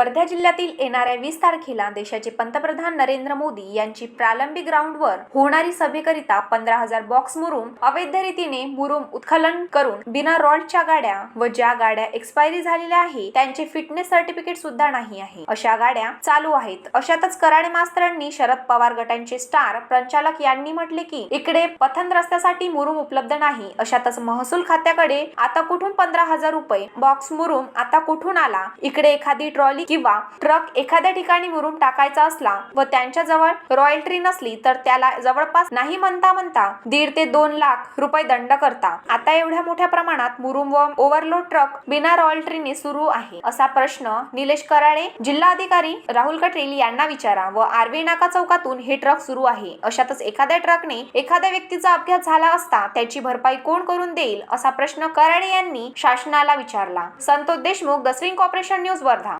वर्धा जिल्ह्यातील येणाऱ्या वीस तारखेला देशाचे पंतप्रधान नरेंद्र मोदी यांची प्रालंबी ग्राउंडवर होणारी सभेकरिता पंधरा हजार बॉक्स मुरुम अवैध रीतीने मुरुम उत्खनन करून बिना रॉडच्या गाड्या व ज्या गाड्या एक्सपायरी झालेल्या आहे त्यांचे फिटनेस सर्टिफिकेट सुद्धा नाही आहे. अशा गाड्या चालू आहेत. अशातच कराडे मास्तरांनी शरद पवार गटांचे स्टार प्रचालक यांनी म्हटले की इकडे पथन रस्त्यासाठी मुरुम उपलब्ध नाही. अशातच महसूल खात्याकडे आता कुठून पंधरा हजार रुपये बॉक्स मुरुम आता कुठून आला? इकडे एखादी ट्रॉली किंवा ट्रक एखाद्या ठिकाणी मुरून टाकायचा असला व त्यांच्या जवळ रॉयल्टी नसली तर त्याला जवळपास नाही म्हणता म्हणता दीड ते दोन लाख रुपये दंड करता. आता एवढ्या मोठ्या प्रमाणात मुरुम व ओव्हरलोड ट्रक बिना रॉयल्टीने सुरू आहे असा प्रश्न निलेश कराळे जिल्हाधिकारी राहुल कटेल यांना विचारा व आर्वी नाका चौकातून हे ट्रक सुरू आहे. अशातच एखाद्या ट्रकने एखाद्या व्यक्तीचा अपघात झाला असता त्याची भरपाई कोण करून देईल असा प्रश्न कराळे यांनी शासनाला विचारला. Santosh Deshmukh the swing corporation news Wardha.